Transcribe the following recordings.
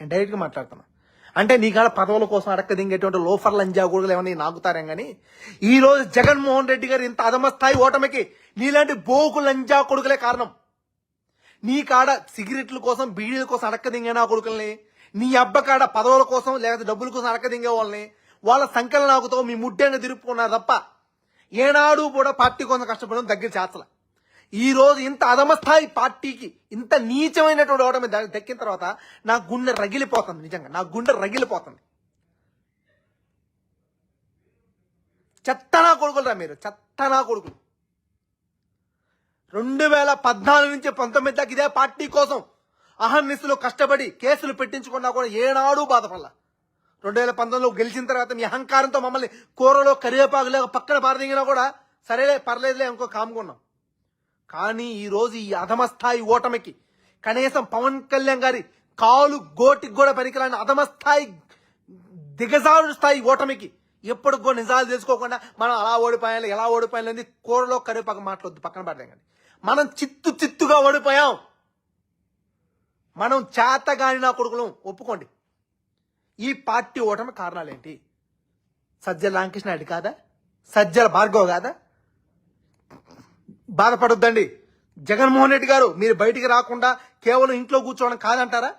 నేను డైరెక్ట్గా మాట్లాడుతున్నా. అంటే నీ కాడ పదవుల కోసం అడక్క దింగేటువంటి లోఫర్ లంజా కూడా ఏమన్నా నాగుతారేం కానీ ఈ రోజు జగన్మోహన్ రెడ్డి గారు ఇంత అధమ స్థాయి ఓటమికి నీలాంటి బోకు లంజా కొడుకులే కారణం. నీ కాడ సిగరెట్ల కోసం బీడీల కోసం అడక్క దింగే కొడుకుల్ని నీ అబ్బ కాడ పదవుల కోసం లేకపోతే డబ్బుల కోసం అడక్క దింగే వాళ్ళని వాళ్ళ సంఖ్యలు నాకుతో మీ ముడ్డైన తిరుపుకున్నారు తప్ప ఏనాడు కూడా పార్టీ కోసం కష్టపడడం దగ్గర చేస్తలే ఈ రోజు ఇంత అధమస్థాయి పార్టీకి ఇంత నీచమైనటువంటి ఓటమి దక్కిన తర్వాత నా గుండె రగిలిపోతుంది నిజంగా. నా గుండె రగిలిపోతుంది. చెత్తనా కొడుకులరా మీరు. చెత్తనా కొడుకులు. రెండు వేల పద్నాలుగు నుంచి పంతొమ్మిది దాకా ఇదే పార్టీ కోసం అహర్నిశలు కష్టపడి కేసులు పెట్టించుకున్నా కూడా ఏనాడు బాధపడలా. రెండు వేల పంతొమ్మిదిలో గెలిచిన తర్వాత మీ అహంకారంతో మమ్మల్ని కూరలో కరివేపాకులో పక్కన పారదీగినా కూడా సరేలే పర్లేదులే ఇంకో కాముకున్నాం కానీ ఈరోజు ఈ అధమస్థాయి ఓటమికి కనీసం పవన్ కళ్యాణ్ గారి కాలు గోటికి కూడా పనికిరాని అధమస్థాయి దిగజారు స్థాయి ఓటమికి ఎప్పుడు కూడా నిజాలు తెలుసుకోకుండా మనం అలా ఓడిపోయాలి ఎలా ఓడిపోయాలి అనేది కూరలో కరివేపాకు మాట్లాడొద్దు పక్కన పడలేం కానీ. మనం చిత్తు చిత్తుగా ఓడిపోయాం. మనం చేతగాని నా కొడుకులం ఒప్పుకోండి. ఈ పార్టీ ఓటమి కారణాలేంటి? సజ్జల రామకృష్ణ రెడ్డి కాదా? సజ్జల భార్గవ్ కాదా? బాధపడొద్దండి. జగన్మోహన్ రెడ్డి గారు మీరు బయటికి రాకుండా కేవలం ఇంట్లో కూర్చోవడం కాదంటారా?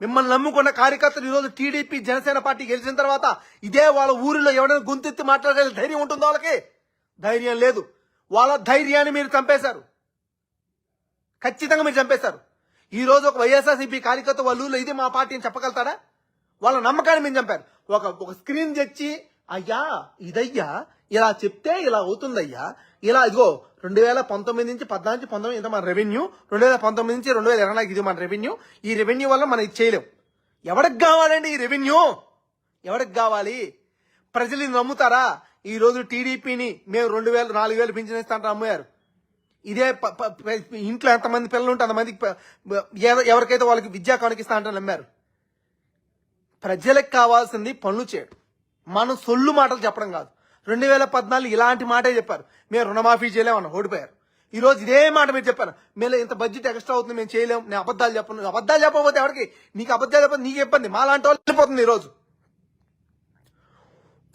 మిమ్మల్ని నమ్ముకున్న కార్యకర్తలు ఈరోజు టీడీపీ జనసేన పార్టీ గెలిచిన తర్వాత ఇదే వాళ్ళ ఊరిలో ఎవరైనా గొంతెత్తి మాట్లాడగల ధైర్యం ఉంటుందో వాళ్ళకి? ధైర్యం లేదు. వాళ్ళ ధైర్యాన్ని మీరు చంపేశారు. ఖచ్చితంగా మీరు చంపేశారు. ఈ రోజు ఒక వైఎస్ఆర్సీపీ కార్యకర్త వాళ్ళ ఊళ్ళో ఇది మా పార్టీ అని చెప్పగలుగుతారా వాళ్ళ నమ్మకాన్ని మీరు చంపారు. ఒక ఒక స్క్రీన్ తెచ్చి అయ్యా ఇదయ్యా ఇలా చెప్తే ఇలా అవుతుందయ్యా ఇలా ఇదిగో రెండు వేల పంతొమ్మిది నుంచి పద్నాలుగు నుంచి పంతొమ్మిది ఇంత మన రెవెన్యూ రెండు వేల పంతొమ్మిది నుంచి రెండు వేల ఇరవై నాలుగు ఇది మన రెవెన్యూ ఈ రెవెన్యూ వల్ల మనం ఇది చేయలేం. ఎవరికి కావాలండి ఈ రెవెన్యూ ఎవరికి కావాలి? ప్రజలు నమ్ముతారా? ఈ రోజు టీడీపీని మేము రెండు వేలు నాలుగు వేలు పింఛన్ ఇస్తానంటే అమ్మారు ఇదే ప- ఇంట్లో ఎంతమంది పిల్లలు ఉంటే అంతమందికి ఎవరికైతే వాళ్ళకి విద్యా కానుకిస్తా అంటే నమ్మారు ప్రజలకు కావాల్సింది పనులు చేయడం. మనం సొల్లు మాటలు చెప్పడం కాదు. రెండు వేల పద్నాలుగు ఇలాంటి మాటే చెప్పారు. మేము రుణమాఫీ చేయలేమన్నా ఓడిపోయారు. ఈ రోజు ఇదే మాట మీరు చెప్పారు. మేము ఇంత బడ్జెట్ ఎక్స్ట్రా అవుతుంది మేము చేయలేం నేను అబద్ధాలు చెప్పను. అబద్ధాలు చెప్పకపోతే ఎవరికి? నీకు అబద్ధాలు చెప్పదు నీకు ఇబ్బంది. మా లాంటి వాళ్ళు వెళ్ళిపోతుంది ఈరోజు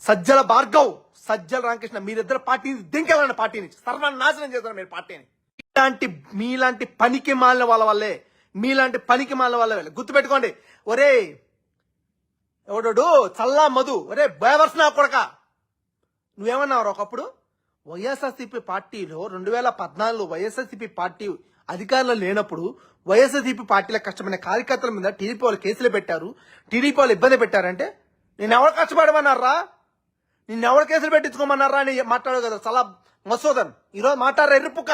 సజ్జల భార్గవ్ సజ్జల రామకృష్ణ మీరిద్దరు పార్టీని దింకెళ్ళండి పార్టీని. సర్వనాశనం చేస్తారు మీరు పార్టీని. ఇలాంటి మీలాంటి పనికి మాలిన వాళ్ళ వల్లే మీలాంటి పనికి మాలిన వాళ్ళ వల్లే. గుర్తుపెట్టుకోండి. ఒరే ఎవడోడు? చల్లా మధు. ఒరే బేవర్స్ నా కొడక. నువ్వేమన్నావు ఒకప్పుడు? వైఎస్ఆర్సీపీ పార్టీలో రెండు వేల పద్నాలుగులో వైఎస్ఆర్సీపీ పార్టీ అధికారంలో లేనప్పుడు వైఎస్ఆర్సీపీ పార్టీలో కష్టమైన కార్యకర్తల మీద టీడీపీ వాళ్ళు కేసులు పెట్టారు. టీడీపీ వాళ్ళు ఇబ్బంది పెట్టారంటే నేను ఎవరు కష్టపడమన్నారా? నిన్ను ఎవరు కేసులు పెట్టించుకోమన్నారా అని మాట్లాడు కదా చాలా మసోదన్. ఈరోజు మాట్లాడారు ఎర్రిపుక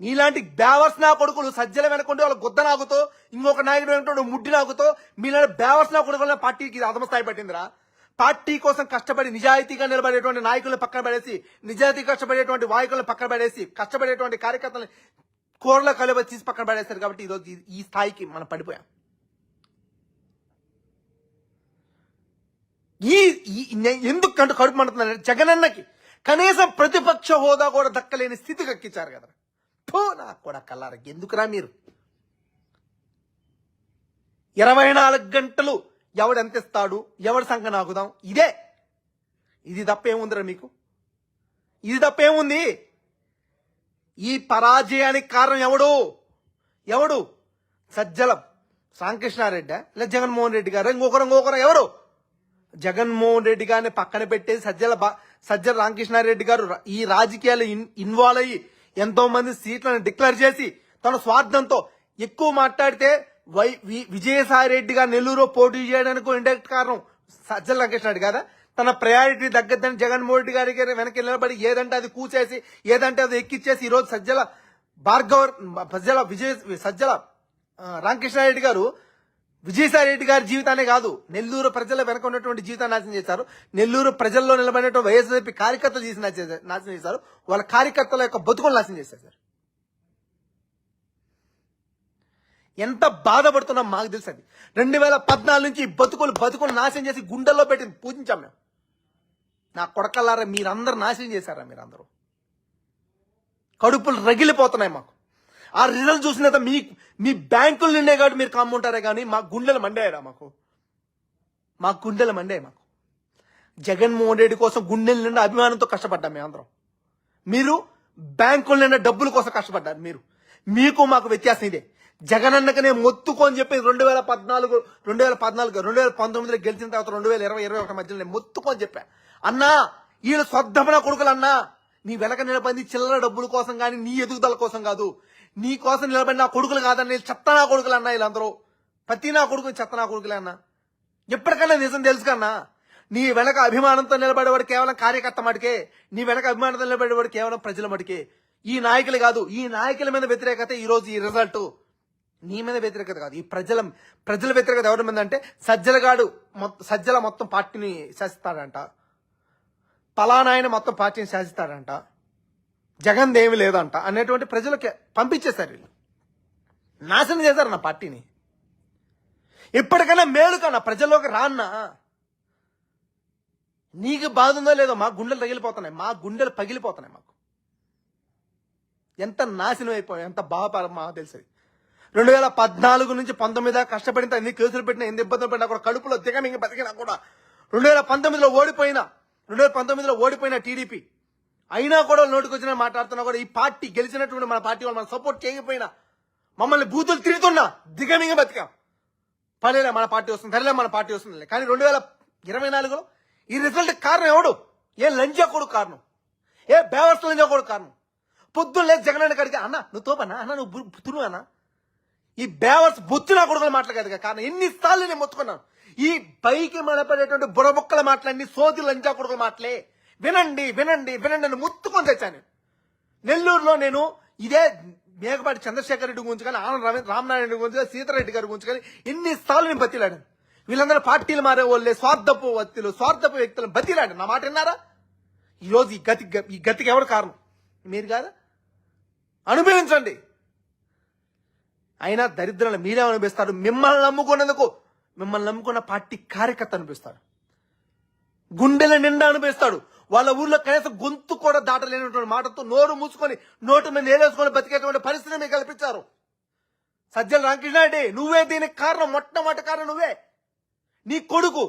నీలాంటి బేవర్స్ నా కొడుకులు సజ్జల వెనకుంటే వాళ్ళ గుద్ద నాగుతో ఇంకొక నాయకుడు వెనకుంటే ముడ్డి నాగుతో మీలాంటి బేవర్స్ నా కొడుకుల పార్టీకి అదమస్థాయి పట్టిందిరా. పార్టీ కోసం కష్టపడి నిజాయితీగా నిలబడేటువంటి నాయకులను పక్కన పడేసి నిజాయితీ కష్టపడేటువంటి వాయకులను పక్కన పడేసి కష్టపడేటువంటి కార్యకర్తలను కూరలో కలువ తీసి పక్కన పడేస్తారు కాబట్టి ఈరోజు ఈ- స్థాయికి మనం పడిపోయాం. ఈ ఈ- ఎందుకు కంటు కడుపు మండుతుందంటే జగనన్నకి కనీసం ప్రతిపక్ష హోదా కూడా దక్కలేని స్థితి కక్కించారు కదా. పో నాకు కూడా కల్లార ఎందుకురా మీరు? ఇరవై నాలుగు గంటలు ఎవడు ఎంత ఇస్తాడు ఎవడి సంఖ్య నాకుదాం ఇదే. ఇది తప్పేముందిరా మీకు? ఇది తప్పేముంది? ఈ పరాజయానికి కారణం ఎవడు? ఎవడు? సజ్జలం. రామకృష్ణారెడ్డి లేదా జగన్మోహన్ రెడ్డి గారు. ఇంకొకరు ఇంకొకరు ఎవరు? జగన్మోహన్ రెడ్డి గారిని పక్కన పెట్టేసి సజ్జల సజ్జల రామకృష్ణారెడ్డి గారు ఈ రాజకీయాలు ఇన్- ఇన్వాల్వ్ అయ్యి ఎంతో మంది సీట్లను డిక్లేర్ చేసి తన స్వార్థంతో ఎక్కువ మాట్లాడితే వై వి- విజయసాయి రెడ్డి గారు నెల్లూరు పోటీ చేయడానికి ఇండైరెక్ట్ కారణం సజ్జల రామకృష్ణారెడ్డి కదా? తన ప్రయారిటీ తగ్గద్దని జగన్మోహన్ రెడ్డి గారికి వెనక్కి నిలబడి ఏదంటే అది కూచేసి ఏదంటే అది ఎక్కిచ్చేసి ఈరోజు సజ్జల భార్గవ సజ్జల విజయ సజ్జల రామకృష్ణారెడ్డి గారు విజయసాయి రెడ్డి గారి జీవితానే కాదు నెల్లూరు ప్రజల వెనక ఉన్నటువంటి జీవితాన్ని నాశనం చేశారు. నెల్లూరు ప్రజల్లో నిలబడినటువంటి వైఎస్ఆర్పీ కార్యకర్తలు చేసి నాశనం చేశారు. వాళ్ళ కార్యకర్తల యొక్క బతుకులు నాశనం చేశారు సార్ ఎంత బాధపడుతున్నాం మాకు తెలుసు అది. రెండు వేల పద్నాలుగు నుంచి బతుకులు బతుకులు నాశనం చేసి గుండెల్లో పెట్టి పూజించాం మేము. నా కొడకల్లారా మీరందరూ నాశనం చేశారా మీరందరూ? కడుపులు రగిలిపోతున్నాయి మాకు. ఆ రిజల్ట్ చూసిన మీ మీ బ్యాంకులు నిండే కాబట్టి మీరు కమ్ముంటారే కానీ మా గుండెలు మండాయరా మాకు. మా గుండెలు మండే మాకు. జగన్మోహన్ రెడ్డి కోసం గుండెల నిండా అభిమానంతో కష్టపడ్డాం మేము అందరం మీరు బ్యాంకుల నిండా డబ్బుల కోసం కష్టపడ్డారు మీరు. మీకు మాకు వ్యత్యాసం ఇదే. జగన్ అన్నకనే మొత్తుకొని చెప్పి రెండు వేల పద్నాలుగు రెండు వేల పద్నాలుగు రెండు వేల పంతొమ్మిదిలో గెలిచిన తర్వాత రెండు వేల ఇరవై ఇరవై ఒకటి మధ్యలో నేను మొత్తుకొని చెప్పా. అన్నా వీళ్ళు స్వద్ధమన కొడుకులు అన్నా నీ వెనక నిలబడి చిల్లర డబ్బుల కోసం కానీ నీ ఎదుగుదల కోసం కాదు. నీ కోసం నిలబడి నా కొడుకులు కాదని చెత్త నా కొడుకులు అన్నా వీళ్ళందరూ. ప్రతి నా కొడుకు చెత్త నా కొడుకులే అన్నా. ఎప్పటికన్నా నిజం తెలుసు కన్నా నీ వెనక అభిమానంతో నిలబడేవాడు కేవలం కార్యకర్త మటుకే. నీ వెనక అభిమానంతో నిలబడేవాడు కేవలం ప్రజల మటుకే. ఈ నాయకులు కాదు ఈ నాయకుల మీద వ్యతిరేకత ఈ రోజు ఈ రిజల్ట్. నీ మీద వ్యతిరేకత కాదు. ఈ ప్రజల ప్రజల వ్యతిరేకత ఎవరి మీద అంటే సజ్జలగాడు మొత్తం సజ్జల మొత్తం పార్టీని శాసిస్తాడంట. పలానాయన మొత్తం పార్టీని శాసిస్తాడంట. జగన్ ఏమి లేదంట అనేటువంటి ప్రజలకి పంపించేశారు వీళ్ళు. నాశనం చేశారు నా పార్టీని. ఇప్పటికైనా మేలు నా ప్రజల్లోకి రాన్నా. నీకు బాధ ఉందో లేదో మా గుండెలు తగిలిపోతున్నాయి. మా గుండెలు పగిలిపోతున్నాయి మాకు. ఎంత నాశనం అయిపోయాయి ఎంత బాధపడ మాకు తెలిసింది రెండు వేల పద్నాలుగు నుంచి పంతొమ్మిది కష్టపడిన ఎన్ని కేసులు పెట్టినా ఎన్ని ఇబ్బందులు పెట్టినా కూడా కడుపులో దిగ దిగమింగి బతికినా కూడా. రెండు వేల పంతొమ్మిదిలో ఓడిపోయినా రెండు వేల పంతొమ్మిదిలో ఓడిపోయిన టీడీపీ. అయినా కూడా నోటికొచ్చిన మాట్లాడుతున్నా కూడా ఈ పార్టీ గెలిచినటువంటి మన పార్టీ వాళ్ళు మనం సపోర్ట్ చేయకపోయినా మమ్మల్ని బూతులు తిరుగుతున్నా దిగమింగ బతికాం. పర్లేలే మన పార్టీ వస్తుంది సరేలే మన పార్టీ వస్తుంది కానీ రెండు వేల ఇరవై నాలుగులో ఈ రిజల్ట్ కారణం ఎవడు? ఏ లంజా కూడా కారణం? ఏ బేవర్స్ లంజా కూడా కారణం? పొద్దున్న లేదు జగన్ కడిగా అన్న నువ్వు తోపన్నా అన్న నువ్వు తురువు అన్నా అన్న. ఈ బేవర్స్ బొత్తు నా కొడుకులు మాట్లాడదు కారణం ఎన్నిసార్లు నేను మొత్తుకున్నాను. ఈ పైకి మనపడేటువంటి బుడబుక్కల మాటలన్నీ సోది లంజా కొడుకుల మాటలే. వినండి వినండి వినండి అని ముత్తుకొని తెచ్చాను నెల్లూరులో నేను ఇదే మేకపాటి చంద్రశేఖర్ రెడ్డి గురించి కానీ ఆనంద రవి రామనారాయణ గురించి కానీ సీతారెడ్డి గారి గురించి కానీ ఎన్నిసార్లు నేను బతిలాడాను. వీళ్ళందరూ పార్టీలు మారే వాళ్ళే స్వార్థపు వ్యక్తులు స్వార్థపు వ్యక్తులు బతిలాడు నా మాట విన్నారా? ఈ రోజు ఈ గతి ఈ గతికి ఎవరు కారణం? మీరు కాదా? అనుభవించండి. అయినా దరిద్రాలు మీరే అనిపిస్తారు మిమ్మల్ని నమ్ముకున్నందుకు మిమ్మల్ని నమ్ముకున్న పార్టీ కార్యకర్త అనిపిస్తాడు గుండెల నిండా అనిపిస్తాడు వాళ్ళ ఊర్లో కనీసం గొంతు కూడా దాటలేనటువంటి మాటతో నోరు మూసుకొని నోటు మీద నేలేసుకొని బతికేటువంటి పరిస్థితి మీకు కల్పించారు. సజ్జల రామకృష్ణారెడ్డి నువ్వే దీనికి కారణం మొట్టమొదటి కారణం నువ్వే. నీ కొడుకు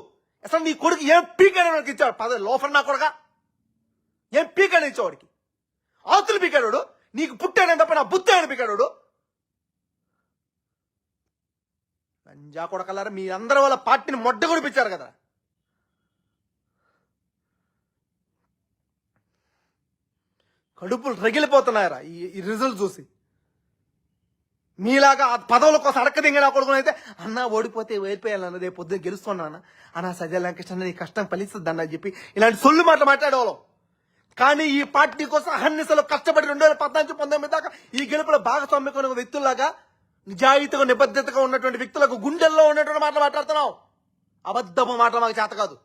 అసలు నీ కొడుకు ఏం పీకాడు ఇచ్చాడు? పద లోఫర్ నా కొడుక? ఏం పీకాడు ఇచ్చేవాడికి ఆతులు పీకాడు నీకు పుట్టాడని తప్ప నా బుత్తాడని పీకాడు లంజా కొడకలారా మీ అందరి వాళ్ళ పార్టీని మొడ్డ కొడిపించారు కదా. కడుపులు రగిలిపోతున్నాయరా ఈ రిజల్ట్ చూసి. మీలాగా ఆ పదవుల కోసం అడక్క దింగిన కొడుకుని అయితే అన్న ఓడిపోతే ఓడిపోయాలన్న రేపు పొద్దున్న గెలుస్తున్నా అన్న సజ్జల వెంకటేశ్వర నీ కష్టం ఫలిస్తుంది అన్న చెప్పి ఇలాంటి సొల్లు మాటలు మాట్లాడేవాళ్ళం. కానీ ఈ పార్టీ కోసం అహర్నిశలు కష్టపడి రెండు వేల పద్నాలుగు పంతొమ్మిది దాకా ఈ గెలుపులో భాగస్వామ్యమైన వ్యక్తుల్లాగా నిజాయితీగా నిబద్ధతగా ఉన్నటువంటి వ్యక్తులకు గుండెల్లో ఉన్నటువంటి మాటలు మాట్లాడుతున్నావు. అబద్ధపు మాటలు మాకు చేత కాదు.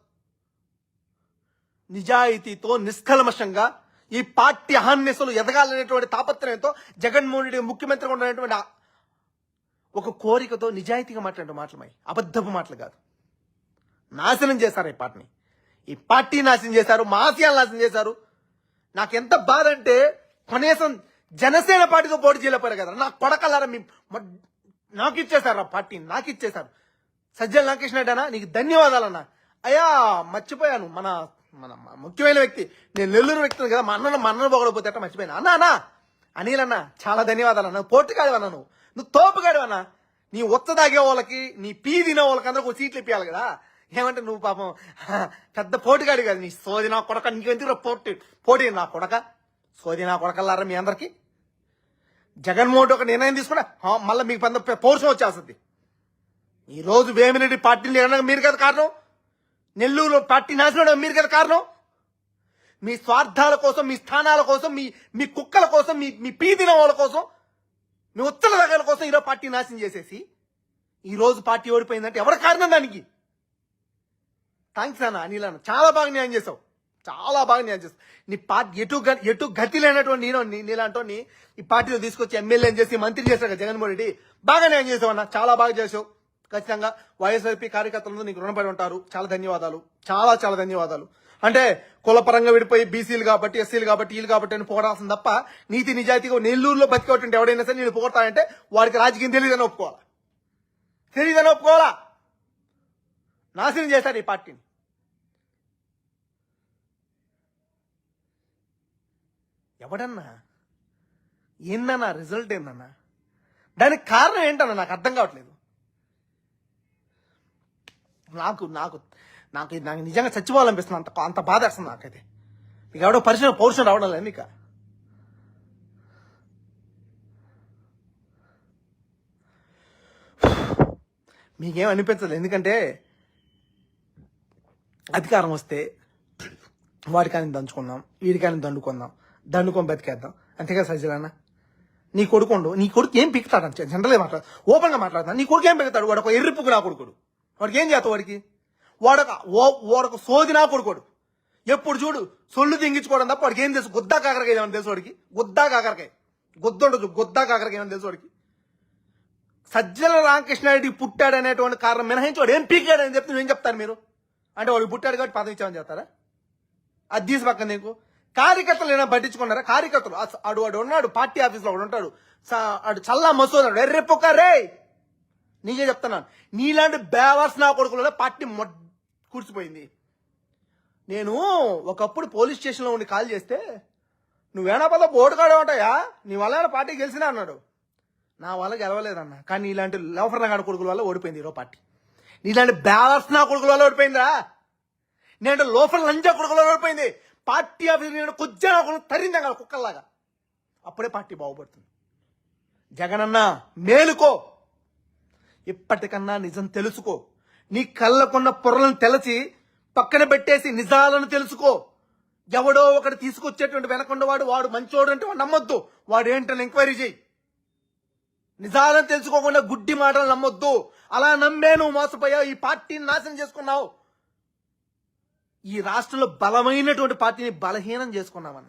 నిజాయితీతో నిష్కల్మషంగా ఈ పార్టీ అహర్నిశలు ఎదగాలనేటువంటి తాపత్రయంతో జగన్మోహన్ రెడ్డి ముఖ్యమంత్రిగా ఉన్నటువంటి ఒక కోరికతో నిజాయితీగా మాట్లాడే మాటలు మై అబద్ధపు మాటలు కాదు. నాశనం చేశారు ఈ పార్టీని. ఈ పార్టీ నాశనం చేశారు మా ఆశయాలు నాశనం చేశారు. నాకు ఎంత బాధ అంటే కనీసం జనసేన పార్టీతో పోటీ చేయలేకపోయారు కదా. నా కొడకలారా మీ నాకు ఇచ్చేశారు ఆ పార్టీ నాకు ఇచ్చేశారు. సజ్జల నాగకృష్ణ అన్నా నీకు ధన్యవాదాలన్నా అయ్యా మర్చిపోయాను. మన మన ముఖ్యమైన వ్యక్తి నేను నెల్లూరు వ్యక్తిని కదా మా అన్న మా అన్నను పొగడపోతే అట్ట మర్చిపోయాను. అన్నా అన్నా! అనిల్ అన్న చాలా ధన్యవాదాలు అన్న. పోటుగాడు అన్నా నువ్వు. నువ్వు తోపుగాడు నీ ఉత్త తాగే వాళ్ళకి నీ పీ తినే వాళ్ళకి అందరూ ఒక సీట్లు ఇప్పించాలి కదా. ఏమంటే నువ్వు పాపం పెద్ద పోటుగాడు కదా. నీ సోది నా కొడక నీకెందుకు పోటీ పోటీ నా కొడక? సోది నా కొడకల్లారా మీ అందరికి? జగన్మోహన్ ఒక నిర్ణయం తీసుకున్నా మళ్ళీ మీకు పెద్ద పౌరుషం వచ్చేస్తుంది. ఈ రోజు వేమిరెడ్డి పార్టీని ఎనడానికి మీరు కదా కారణం? నెల్లూరులో పార్టీ నాశనం మీరు కదా కారణం? మీ స్వార్థాల కోసం మీ స్థానాల కోసం మీ మీ కుక్కల కోసం మీ మీ పీదిన వాళ్ళ కోసం మీ ఉత్తర రకాల కోసం ఈరోజు పార్టీ నాశనం చేసేసి ఈరోజు పార్టీ ఓడిపోయిందంటే ఎవరి కారణం దానికి? థ్యాంక్స్ అన్న అనిల్ అన్న చాలా బాగా న్యాయం చేసావు. చాలా బాగా న్యాయం చేస్తాను నీ పార్టీ ఎటు ఎటు గతి లేనటువంటి నేను నీ- నీలాంటి ఈ పార్టీలో తీసుకొచ్చి ఎమ్మెల్యేని చేసి మంత్రి చేశాడు కదా జగన్మోహన్ రెడ్డి. బాగా న్యాయం చేసావు అన్న చాలా బాగా చేసావు ఖచ్చితంగా వైఎస్ఆర్పీ కార్యకర్తలందరూ నీకు రుణపడి ఉంటారు. చాలా ధన్యవాదాలు. చాలా చాలా ధన్యవాదాలు. అంటే కులపరంగా విడిపోయి బీసీలు కాబట్టి ఎస్సీలు కాబట్టి వీళ్ళు కాబట్టి అని పోరాల్సింది తప్ప నీతి నిజాయితీగా నెల్లూరులో బతికేటువంటి ఎవడైనా సరే నేను పోగొడతానంటే వాడికి రాజకీయం తెలియదని ఒప్పుకోవాలా? తెలియదని ఒప్పుకోవాలా? నాశనం చేశారు ఈ పార్టీని. ఎవడన్నా? ఏందన్నా? రిజల్ట్ ఏందన్నా? దానికి కారణం ఏంటన్నా? నాకు అర్థం కావట్లేదు. నాకు నాకు నాకు నాకు నిజంగా చచ్చిపోవాలనిపిస్తుంది. అంత అంత బాధ వేస్తుంది నాకైతే. మీకు ఎవడో పరిశ్రమ పౌరుషం రావడం లేదు మీకు మీకేం అనిపించదు. ఎందుకంటే అధికారం వస్తే వాడికాని దంచుకుందాం వీడికాని దండుకుందాం. దండుకొని బతికేద్దాం. అంతేగా సజ్జలన్న నీ కొడుకుండు నీ కొడుకు ఏం పిక్కుతాడు? అంటే జనరలే మాట్లాడు ఓపెన్గా మాట్లాడతాను నీ కొడుకు ఏం పిక్కుతాడు? వాడు ఒక ఎర్రిపుకు నా కొడుకుడు. వాడికి ఏం చేస్తావు వాడికి? వాడొక ఓ వాడొక సోది నా కొడుకోడు. ఎప్పుడు చూడు సొల్లు తింగించుకోవడం తప్ప వాడికి ఏం తెలుసు? గుద్దా కాకరకాయ ఏమని తెలుసు వాడికి? గుద్దా కాకరకాయ. గుద్దుండదు గుద్దా కాకరకాయ ఏమని తెలుసు వాడికి? సజ్జల రామకృష్ణారెడ్డి పుట్టాడు అనేటువంటి కారణం మినహాయించి వాడు ఏం పీకాడు అని చెప్తే ఏం చెప్తారు మీరు? అంటే వాడు పుట్టాడు కాబట్టి పదవి ఇచ్చామని చెప్తారా? అది తీసి పక్కన నీకు. కార్యకర్తలు ఏమైనా పట్టించుకున్నారా? కార్యకర్తలు. అస- ఆడు వాడు ఉన్నాడు పార్టీ ఆఫీస్లో వాడు ఉంటాడు ఆడు చల్లా మసోదాడు ఎర్రె రే! నీకే చెప్తున్నాను. నీలాంటి బేవర్స్ నా కొడుకులలో పార్టీ మొ కూర్చిపోయింది. నేను ఒకప్పుడు పోలీస్ స్టేషన్లో ఉండి కాల్ చేస్తే నువ్వేనా పద ఓటుకాడే ఉంటాయా నీ వల్ల పార్టీ గెలిచినా? అన్నాడు. నా వల్ల గెలవలేదన్న. కానీ ఇలాంటి లోఫర్ నగాడు కొడుకుల వల్ల ఓడిపోయింది ఈరో పార్టీ. నీలాంటి బ్యాలర్స్ నా కొడుకుల వల్ల ఓడిపోయిందా నేను లోఫర్ లంజా కొడుకుల వల్ల ఓడిపోయింది. పార్టీ ఆఫీస్ కొద్దిగా నా కదా కుక్కల్లాగా. అప్పుడే పార్టీ బాగుపడుతుంది. జగనన్న మేలుకో. ఇప్పటికన్నా నిజం తెలుసుకో. నీ కళ్ళకున్న పొరలను తెలచి పక్కన పెట్టేసి నిజాలను తెలుసుకో. ఎవడో ఒకటి తీసుకొచ్చేటువంటి వెనకొండవాడు వాడు మంచోడు అంటే వాడు నమ్మొద్దు. వాడు ఏంటని ఎంక్వైరీ చేయి. నిజాలను తెలుసుకోకుండా గుడ్డి మాటలు నమ్మొద్దు. అలా నమ్మే నువ్వు మోసపోయావు. ఈ పార్టీని నాశనం చేసుకున్నావు. ఈ రాష్ట్రంలో బలమైనటువంటి పార్టీని బలహీనం చేసుకున్నామన్న.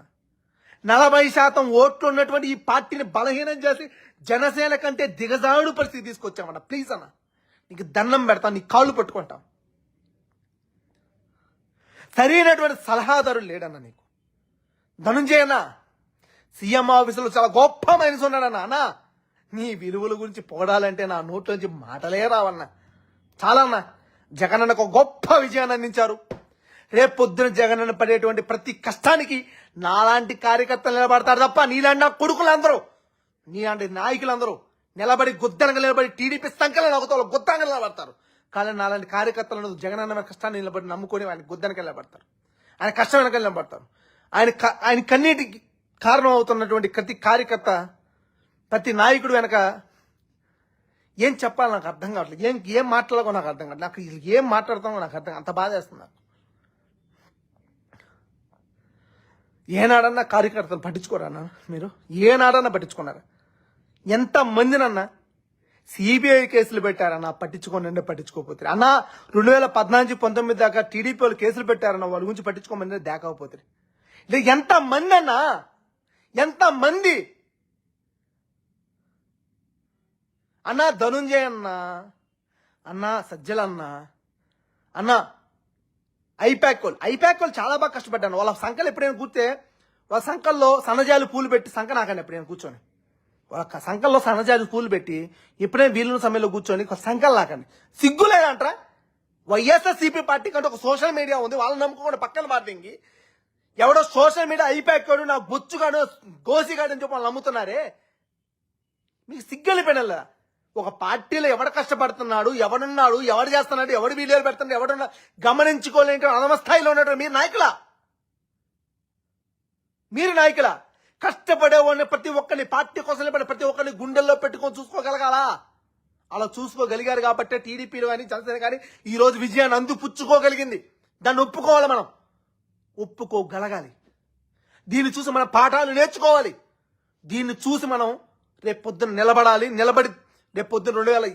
నలభై శాతం ఓట్లు ఉన్నటువంటి ఈ పార్టీని బలహీనం చేసి జనసేన కంటే దిగజాడు పరిస్థితి తీసుకొచ్చామన్న. ప్లీజ్ అన్న. నీకు దండం పెడతాం నీ కాళ్ళు పట్టుకుంటాం. సరైనటువంటి సలహాదారుడు లేడన్న నీకు. ధనుంజయన్న సీఎం ఆఫీసులో చాలా గొప్ప మనిషి ఉన్నాడన్న. అన్న నీ విలువల గురించి పొగడాలంటే నా నోట్లోంచి మాటలే రావన్న. చాలా అన్న జగనన్నకు ఒక గొప్ప విజయాన్ని అందించారు. రేపు పొద్దున జగన్ పడేటువంటి ప్రతి కష్టానికి నాలాంటి కార్యకర్తలు నిలబడతారు తప్ప నీలాంటి నా కొడుకులందరూ నీలాంటి నాయకులందరూ నిలబడి గుద్దనగా నిలబడి టీడీపీ సంఖ్యలో నవ్వుతారు గుద్దంగా నిలబడతారు. కానీ నాలాంటి కార్యకర్తలను జగనన్న కష్టాన్ని నిలబడి నమ్ముకొని ఆయన గుద్దనకి నిలబడతారు. ఆయన కష్టం వెనక నిలబడతారు. ఆయన క- ఆయన కన్నీటికి కారణం అవుతున్నటువంటి ప్రతి కార్యకర్త ప్రతి నాయకుడు వెనక ఏం చెప్పాలో నాకు అర్థం కావట్లేదు. ఏం ఏం మాట్లాడాలో నాకు అర్థం కావట్లేదు. నాకు ఏం మాట్లాడతామో నాకు అర్థం అంత బాధ వేస్తుంది నాకు. ఏనాడన్నా కార్యకర్తలు పట్టించుకోరన్నా మీరు? ఏనాడన్నా పట్టించుకున్నారా? ఎంత మందినన్నా సిబిఐ కేసులు పెట్టారన్నా పట్టించుకోనండి పట్టించుకోకపోతే అన్న రెండు వేల పద్నాలుగు పంతొమ్మిది దాకా టీడీపీ వాళ్ళు కేసులు పెట్టారన్న వాళ్ళ గురించి పట్టించుకోమని దాకపోతారు ఇది ఎంత మంది అన్నా ఎంత మంది ధనుంజయ అన్న అన్నా సజ్జలన్న అన్నా ఐపాక్ వాళ్ళు. ఐపాక్ వాళ్ళు చాలా బాగా కష్టపడ్డాను వాళ్ళ సంఖలు ఎప్పుడైనా కూర్తే వాళ్ళ సంఖల్లో సన్నజాలు పూలు పెట్టి సంఖ నాకని ఎప్పుడైనా కూర్చొని. వాళ్ళ సంఖల్లో సన్నజాలు పూలు పెట్టి ఎప్పుడైనా వీళ్ళ సమయంలో కూర్చొని ఒక సంకలు నాకండి సిగ్గు లేదంటారా? వైఎస్ఆర్సీపీ పార్టీ కంటే ఒక సోషల్ మీడియా ఉంది. వాళ్ళని నమ్ముకోకుండా పక్కన పార్టీకి ఎవడో సోషల్ మీడియా ఐపాక్ నా బొచ్చుగాడు గోసిగాడు అని చెప్పి వాళ్ళు నమ్ముతున్నారే? మీకు సిగ్గలిపోయినలా ఒక పార్టీలో ఎవడు కష్టపడుతున్నాడు ఎవడున్నాడు ఎవడు చేస్తున్నాడు ఎవడు వీడియోలు పెడుతున్నాడు ఎవడున్నా గమనించుకోలేని అనమస్థాయిలో ఉన్నటువంటి మీరు నాయకుల? మీరు నాయకుల? కష్టపడేవాడిని ప్రతి ఒక్కరిని పార్టీ కోసం పడి ప్రతి ఒక్కరిని గుండెల్లో పెట్టుకొని చూసుకోగలగాలా? అలా చూసుకోగలిగారు కాబట్టి టీడీపీలో కానీ జనసేన కానీ ఈ రోజు విజయాన్ని అందుపుచ్చుకోగలిగింది. దాన్ని ఒప్పుకోవాలి మనం. ఒప్పుకోగలగాలి. దీన్ని చూసి మనం పాఠాలు నేర్చుకోవాలి. దీన్ని చూసి మనం రేపు పొద్దున నిలబడాలి నిలబడి రేపు పొద్దున రెండు వేల